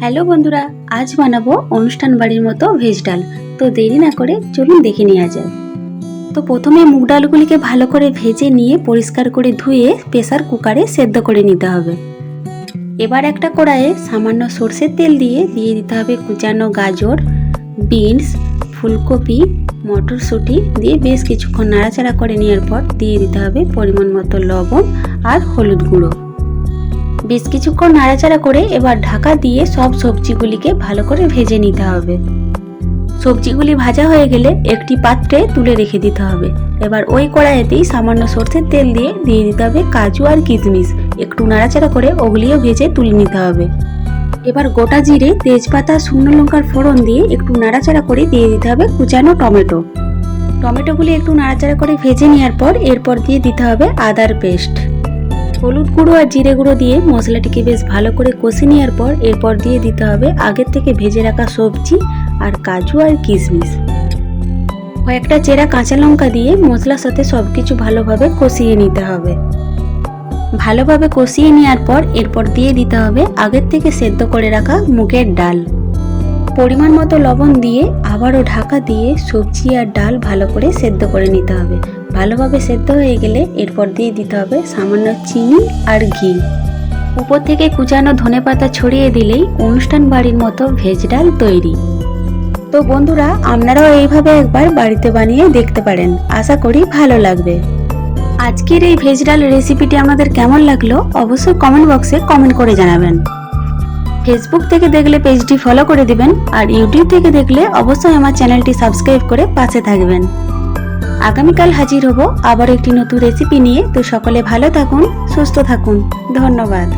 Hello বন্ধুরা, আজ বানাবো অনুষ্ঠান বাড়ির মতো ভেজ ডাল। তো দেরি না করে চলুন দেখে নেওয়া যায় তো প্রথমে মুগ ডালগুলিকে ভালো করে ভেজে নিয়ে পরিষ্কার করে ধুয়ে প্রেসার কুকারে সেদ্ধ করে নিতে হবে। এবার একটা কড়াইয়ে সামান্য সর্ষের তেল দিয়ে দিয়ে দিতে হবে কুচানো গাজর, বিনস, ফুলকপি, মটরশুঁটি দিয়ে বেশ কিছুক্ষণ নাড়াচাড়া করে নেওয়ার পর দিয়ে দিতে হবে পরিমাণ মতো লবণ আর হলুদ গুঁড়ো। বেশ কিছুক্ষণ নাড়াচাড়া করে এবার ঢাকা দিয়ে সব সবজিগুলিকে ভালো করে ভেজে নিতে হবে। সবজিগুলি ভাজা হয়ে গেলে একটি পাত্রে তুলে রেখে দিতে হবে। এবার ওই কড়াইতেই সামান্য সর্ষের তেল দিয়ে দিয়ে দিতে হবে কাজু আর কিশমিশ। একটু নাড়াচাড়া করে ওগুলিও ভেজে তুলে নিতে হবে। এবার গোটা জিরে, তেজপাতা, শুকনো লঙ্কার ফোড়ন দিয়ে একটু নাড়াচাড়া করে দিয়ে দিতে হবে কুচানো টমেটো। টমেটোগুলি একটু নাড়াচাড়া করে ভেজে নেওয়ার পর এরপর দিয়ে দিতে হবে আদার পেস্ট। হলুদ গুঁড়ো আর জিরে গুঁড়ো দিয়ে মশলাটিকে বেশ ভালো করে কষে নেওয়ার পর এরপর দিয়ে দিতে হবে আগের থেকে ভেজে রাখা সবজি আর কাজু আর কিশমিশ। কয়েকটা চেরা কাঁচা লঙ্কা দিয়ে মশলার সাথে সব কিছু ভালোভাবে কষিয়ে নিতে হবে। ভালোভাবে কষিয়ে নেওয়ার পর এরপর দিয়ে দিতে হবে আগের থেকে সেদ্ধ করে রাখা মুগের ডাল। পরিমাণ মতো লবণ দিয়ে আবারও ঢাকা দিয়ে সবজি আর ডাল ভালো করে সেদ্ধ করে নিতে হবে। ভালোভাবে সেদ্ধ হয়ে গেলে এরপর দিয়ে দিতে হবে সামান্য চিনি আর ঘি। উপর থেকে কুচানো ধনেপাতা ছড়িয়ে দিলেই অনুষ্ঠান বাড়ির মতো ভেজ ডাল তৈরি। তো বন্ধুরা, আপনারাও এইভাবে একবার বাড়িতে বানিয়ে দেখতে পারেন। আশা করি ভালো লাগবে। আজকের এই ভেজ ডাল রেসিপিটি আমাদের কেমন লাগল অবশ্যই কমেন্ট বক্সে কমেন্ট করে জানাবেন। ফেসবুক থেকে দেখলে পেজটি ফলো করে দিবেন আর ইউটিউব থেকে দেখলে অবশ্যই আমার চ্যানেলটি সাবস্ক্রাইব করে পাশে থাকবেন। আগামীকাল হাজির হব আবার একটি নতুন রেসিপি নিয়ে। তো সকলে ভালো থাকুন, সুস্থ থাকুন। ধন্যবাদ।